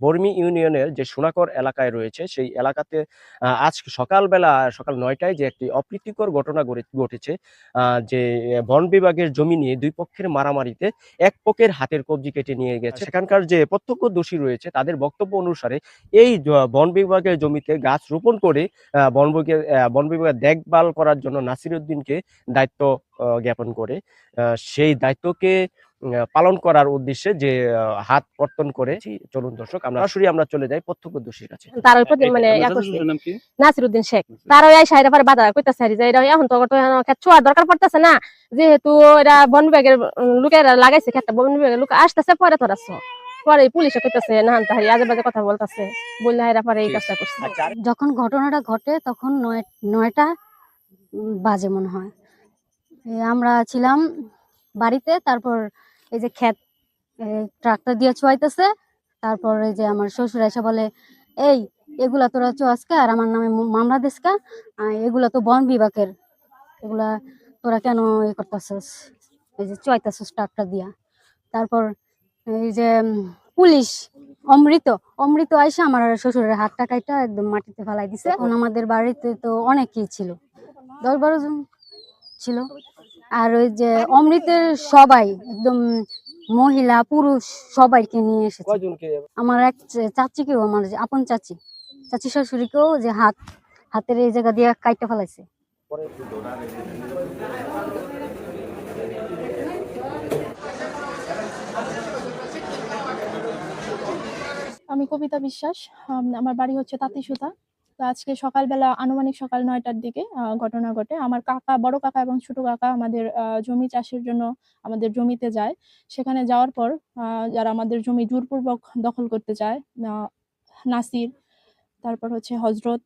বর্মি ইউনিয়নের যে সোনাকর এলাকায় রয়েছে সেই এলাকাতে আজ সকালবেলা সকাল নয়টায় যে একটি অপ্রীতিকর ঘটনা ঘটে- ঘটেছে যে বন বিভাগের জমি নিয়ে দুই পক্ষের মারামারিতে এক পক্ষের হাতের কবজি কেটে নিয়ে গেছে। সেখানকার যে প্রত্যক্ষ দোষী রয়েছে তাদের বক্তব্য অনুসারে এই বন বিভাগের জমিতে গাছ রোপণ করে বন বিভাগের বন বিভাগের দেখভাল করার জন্য নাসিরউদ্দিনকে দায়িত্ব জ্ঞাপন করে। সেই দায়িত্বকে পালন করার উদ্দেশ্যে যে হাত কর্তন করে চলুন দর্শক আমরা সরাসরি আমরা চলে যাই প্রত্যক্ষদর্শীর কাছে। তার উপর মানে? নাসিরউদ্দিন শেখ। তার ওই সাইডে পরে বাধা কইতাছে আর যে এটা এখন তো ছোঁয়ার দরকার পড়তেছে না। যেহেতু এটা বন বিভাগের লোকের লাগাইছে ক্ষেতটা বন বিভাগের লোক আসতেছে পরে তোরা পরে পুলিশে কইতাছে না তাহারি আজে বাজে কথা বলতাছে। বললে হাইরা পরে এই কাজটা করছে। আচ্ছা যখন ঘটনাটা ঘটে তখন নয় নয়টা বাজে মনে হয়। আমরা ছিলাম বাড়িতে তারপর এই যে ক্ষেত ট্রাক্টর দিয়ে চুয়াইতেছে। তারপর এই যে আমার শ্বশুর এসে বলে, এই, এগুলা তোরা চুয়াসকা আর আমার নামে মামলা দিসকা। এগুলা তো বন বিভাগের। এগুলা তোরা কেন এ করতেছস? এই যে চুয়াইতেছস ট্রাক্টর দিয়া। তারপর এই যে পুলিশ, অমৃত অমৃত আইসা আমার শ্বশুরের হাতটা কাইটা একদম মাটিতে ফেলাই দিছে। এখন আমাদের বাড়িতে তো অনেকেই ছিল। দশ বারো জন ছিল। আর ওই যে অমৃতের সবাই একদম মহিলা পুরুষ সবাইকে নিয়ে এসেছে। আমার এক চাচিকেও আমার আপন চাচি চাচি শাশুড়িকেও যে হাত হাতের এই জায়গা দিয়ে কাইটা ফেলাইছে। আমি কবিতা বিশ্বাস আমার বাড়ি হচ্ছে তাঁতিসুতা তো আজকে সকালবেলা আনুমানিক সকাল নয়টার দিকে ঘটনা ঘটে। আমার কাকা, বড় কাকা এবং ছোট কাকা আমাদের জমি চাষের জন্য আমাদের জমিতে যায়। সেখানে যাওয়ার পর যারা আমাদের জমি জোরপূর্বক দখল করতে চায় নাসির, তারপর হচ্ছে হজরত,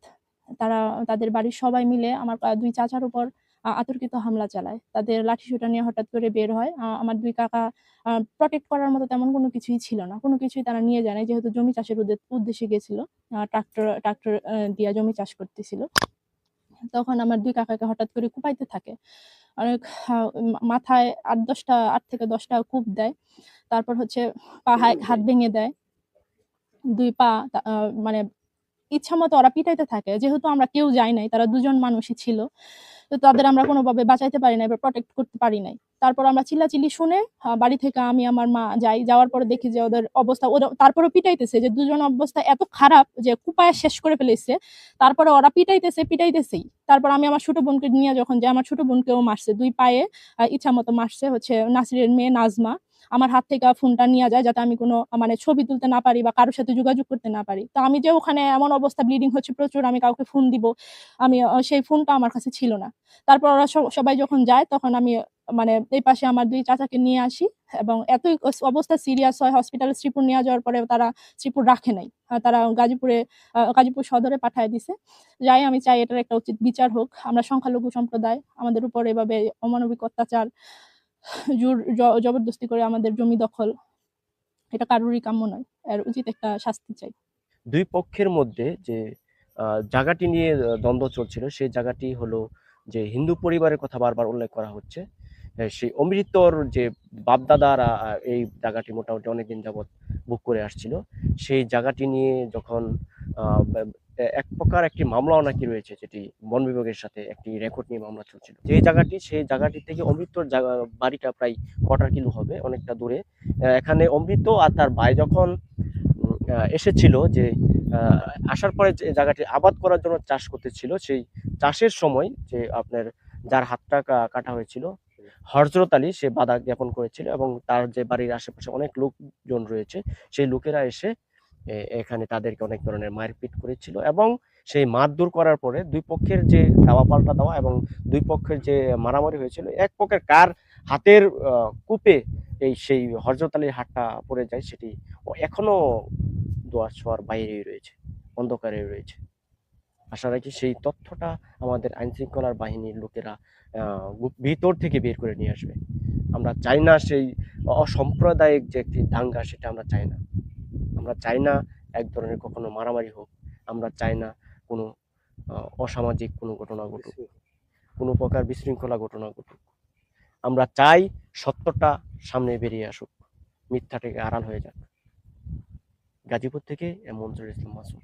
তারা, তাদের বাড়ির সবাই মিলে আমার দুই চাচার উপর আতর্কিত হামলা চালায়। তাদের লাঠিসোঁটা নিয়ে হঠাৎ করে বের হয়। আমার দুই কাকা প্রটেক্ট করার মতো তেমন কোনো কিছুই ছিল না। কোনো কিছুই তারা নিয়ে যায় যেহেতু জমি চাষের উদ্দে- উদ্দেশ্যে গেছিল। ট্রাক্টর ট্রাক্টর দিয়া জমি চাষ করতেছিল। তখন আমার দুই কাকাকে হঠাৎ করে কুপাইতে থাকে। অনেক মাথায় আট দশটা, আট থেকে দশটা কূপ দেয়। তারপর হচ্ছে পা হাত ভেঙে দেয়। দুই পা মানে ইচ্ছা মতো ওরা পিটাইতে থাকে। যেহেতু আমরা কেউ যাই নাই, তারা দুজন মানুষই ছিল, তো তাদের আমরা কোনোভাবে বাঁচাইতে পারি নাই বা প্রটেক্ট করতে পারি নাই। তারপর আমরা চিল্লাচিল্লি শুনে বাড়ি থেকে আমি আমার মা যাই, যাওয়ার পরে দেখি যে ওদের অবস্থা, ওরা তারপরে পিটাইতেছে যে দুজন অবস্থা এত খারাপ যে কুপায় শেষ করে ফেলেছে। তারপরে ওরা পিটাইতেছে, পিটাইতেছেই। তারপর আমি আমার ছোট বোনকে নিয়ে যখন যাই, আমার ছোট বোনকেও মারছে দুই পায়ে ইচ্ছা মতো মারছে, হচ্ছে নাসিরের মেয়ে নাজমা। আমার হাত থেকে ফোনটা নিয়ে যায় যাতে আমি কোনো মানে ছবি তুলতে না পারি বা কারোর সাথে যোগাযোগ করতে না পারি। তো আমি যে ওখানে এমন অবস্থা ব্লিডিং হচ্ছে প্রচুর, আমি কাউকে ফোন দিব, আমি সেই ফোনটা আমার কাছে ছিল না। তারপর ওরা সব- সবাই যখন যায় তখন আমি মানে এই পাশে আমার দুই চাচাকে নিয়ে আসি এবং এতই অবস্থা সিরিয়াস হয় হসপিটালে শ্রীপুর নিয়ে যাওয়ার পরে তারা শ্রীপুর রাখে নাই। তারা গাজীপুরে গাজীপুর সদরে পাঠায় দিছে। যাই আমি চাই এটার একটা উচিত বিচার হোক। আমরা সংখ্যালঘু সম্প্রদায়, আমাদের উপর এভাবে অমানবিক অত্যাচার জোর জবরদস্তি করে আমাদের জমি দখল। এটা কারোরই কাম্য নয়, এর উচিত একটা শাস্তি চাই। দুই পক্ষের মধ্যে যে জায়গাটি নিয়ে দ্বন্দ্ব চলছিল, সেই জায়গাটি হলো যে, হিন্দু পরিবারের কথা বারবার উল্লেখ করা হচ্ছে। সেই অমৃতর যে বাপদাদারা এই জায়গাটি মোটামুটি অনেকদিন যাবৎ বুক করে আসছিল। সেই জায়গাটি নিয়ে যখন এক প্রকার একটি মামলাও নাকি রয়েছে, যেটি বন বিভাগের সাথে একটি রেকর্ড নিয়ে মামলা চলছিল। যে জায়গাটি, সেই জায়গাটি থেকে অমৃতর বাড়িটা প্রায় কোয়ার্টার কিলো হবে, অনেকটা দূরে। এখানে অমৃত আর তার ভাই যখন এসেছিল যে আসার পরে যে জায়গাটি আবাদ করার জন্য চাষ করতেছিল সেই চাষের সময় যে আপনার যার হাতটা কাটা হয়েছিল হরজরত আলী সে বাধা জ্ঞাপন করেছিল এবং তার যে বাড়ির আশেপাশে অনেক লোকজন রয়েছে, সেই লোকেরা এসে এখানে তাদেরকে অনেক ধরনের মারপিট করেছিল এবং সেই মারধর করার পরে দুই পক্ষের যে দাওয়া পাল্টা দেওয়া এবং দুই পক্ষের যে মারামারি হয়েছিল, এক পক্ষের কার হাতের কূপে এই সেই হরজত আলীর হাতটা পড়ে যায় সেটি ও- এখনও দোয়ার ছোঁয়ার বাইরেই রয়েছে অন্ধকারে রয়েছে। আশা রাখি সেই তথ্যটা আমাদের আইনশৃঙ্খলার বাহিনীর লোকেরা ভিতর থেকে বের করে নিয়ে আসবে। আমরা চাই না সেই অসাম্প্রদায়িক যে একটি দাঙ্গা, সেটা আমরা চাই না। আমরা চাই না এক ধরনের কখনো মারামারি হোক। আমরা চাই না কোনো অসামাজিক কোনো ঘটনা ঘটুক। কোনো প্রকার বিশৃঙ্খলা ঘটনা ঘটুক। আমরা চাই সত্যটা সামনে বেরিয়ে আসুক। মিথ্যা থেকে আড়াল হয়ে যাক। গাজীপুর থেকে মঞ্জুর ইসলাম মাসুম।